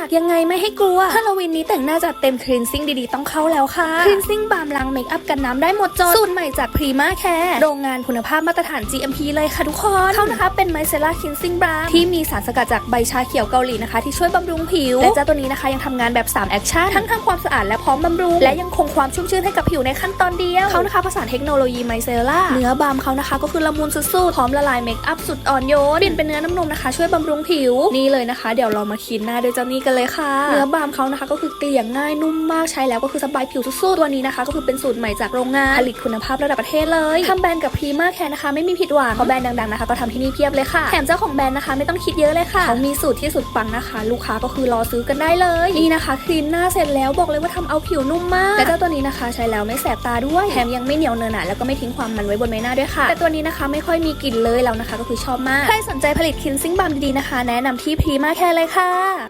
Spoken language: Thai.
นักยังไงไม่ให้กลัวฮาโลวีนนี้แต่งหน้าจัดเต็มคลีนซิ่งดีๆต้องเข้าแล้วค่ะคลีนซิ่งบามล้างเมคอัพกันน้ำได้หมดจดสูตรใหม่จากพรีมาแคร์โรงงานคุณภาพมาตรฐาน GMP เลยค่ะทุกคนเขานะคะเป็นไมเซล่าคลีนซิ่งบามที่มีสารสกัดจากใบชาเขียวเกาหลีนะคะ ที่ช่วยบำรุงผิว และเจ้าตัวนี้นะคะยังทำงานแบบ 3 แอคชั่น ทั้งทำความสะอาดและพร้อมบำรุง และยังคงความชุ่มชื้นให้กับผิวในขั้นตอนเดียวเขานะคะผสานเทคโนโลยีไมเซล่าเนื้อบามเขานะคะ ก็คือละมุนสุดๆพร้อมละลายเมคอัพสุดอ่อนโยนเปลี่ยนเป็นเนื้อน้ำนมนะคะช่วยบำรุงผิวนี่เลยนะคะ เดี๋ยวเรามาคิดหน้าด้วยเจ้านี้กันเลยค่ะ เนื้อบามเขานะคะ ก็คือเกลี่ยง่ายนุ่มมากใช้แล้วก็คือสบายผิวสุดๆตัวนี้นะคะ ก็คือเป็นสูตรใหม่จากโรงงานผลิตคุณภาพระดับประเทศเลยทำแบรนด์กับพรีมาแคร์นะคะ ไม่มีผิดหวังเพราะแบรนด์ดังๆนะคะ ก็ทำที่นี่เพียบเลยค่ะแถมเจ้าของแบรนด์นะคะ ไม่ต้องคิดเยอะเลยค่ะเขามีสูตรที่สุดปังนะคะ ลูกค้าก็คือรอซื้อกันได้เลยนี่นะคะครีมหน้าเสร็จแล้วบอกเลยว่าทำเอาผิวนุ่มมากและเจ้าตัวนี้นะคะ ใช้แล้วไม่แสบตาด้วยแถมยังไม่เหนียวเนอะหนะแล้วก็ไม่ทิ้งความมันไว้บนใบหน้าด้วยค่ะ แต่ตัวนี้นะคะไม่ค่อยมีกลิ่นเลยแล้วนะคะ ก็คือชอบมากใครสนใจผลิตคินซิ่งบามดีๆนะคะ แนะนำที่พรีมาแคร์เลยค่ะ